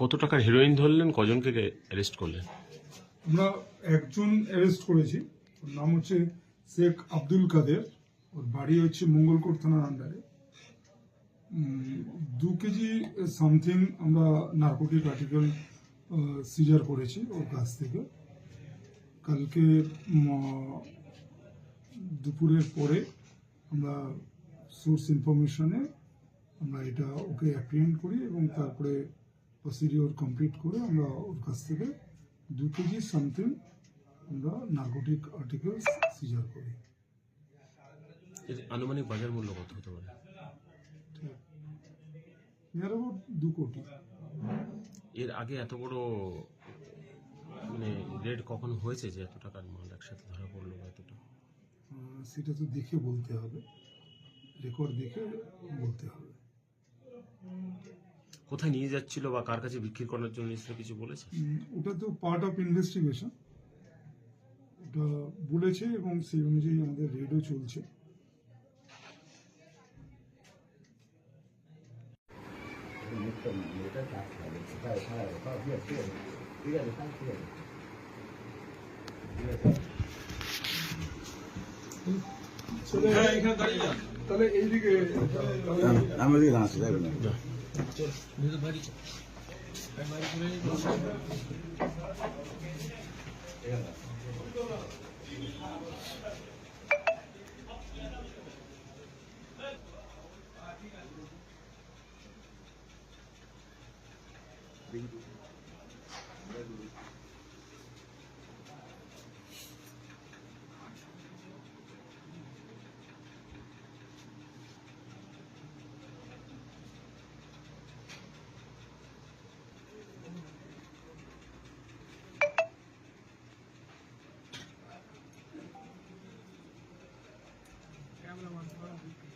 কত টাকার হিরোইন ধরলেন? কজনকে অ্যারেস্ট করলেন? আমরা একজন অ্যারেস্ট করেছি। ওর নাম হচ্ছে শেখ আব্দুল কাদের। ওর বাড়ি হচ্ছে মঙ্গলকোট থানার আন্ডারে দু কেজি সামথিং আমরা নার্কোটিক আর্টিকেল সিজার করেছি ওর কাছ থেকে। কালকে দুপুরের পরে আমরা সোর্স ইনফরমেশনে আমরা এটা ওকে অ্যাপ্রিহেন্ড করি এবং তারপরে প্রসিডিওর কমপ্লিট করে আমরা ওর কাছ থেকে দু কেজি সামথিং আমরা নার্কোটিক আর্টিকেলস সিজার করি। আনুমানিক বাজার মূল্য কত হতে পারে? নিয়ার অ্যাবাউট দু কোটি। এর আগে এত বড় মানে রেড কখন হয়েছে যে এত টাকার মাল একসাথে ধরা পড়ল বা এতটা? সেটা তো দেখে বলতে হবে। রেকর্ড দেখে বলতে হবে। কোথায় নিয়ে যাচ্ছিল বা কার কাছে বিক্রি করার জন্য নিয়েছিল কিছু বলেছে? ওটা তো পার্ট অফ ইনভেস্টিগেশন ওটা বলেছে এবং সেই অনুযায়ী আমাদের রেডও চলছে। তাহলে এইদিকে আমি ওদিকে দাঁড়াচ্ছি দেখবেন Gracias.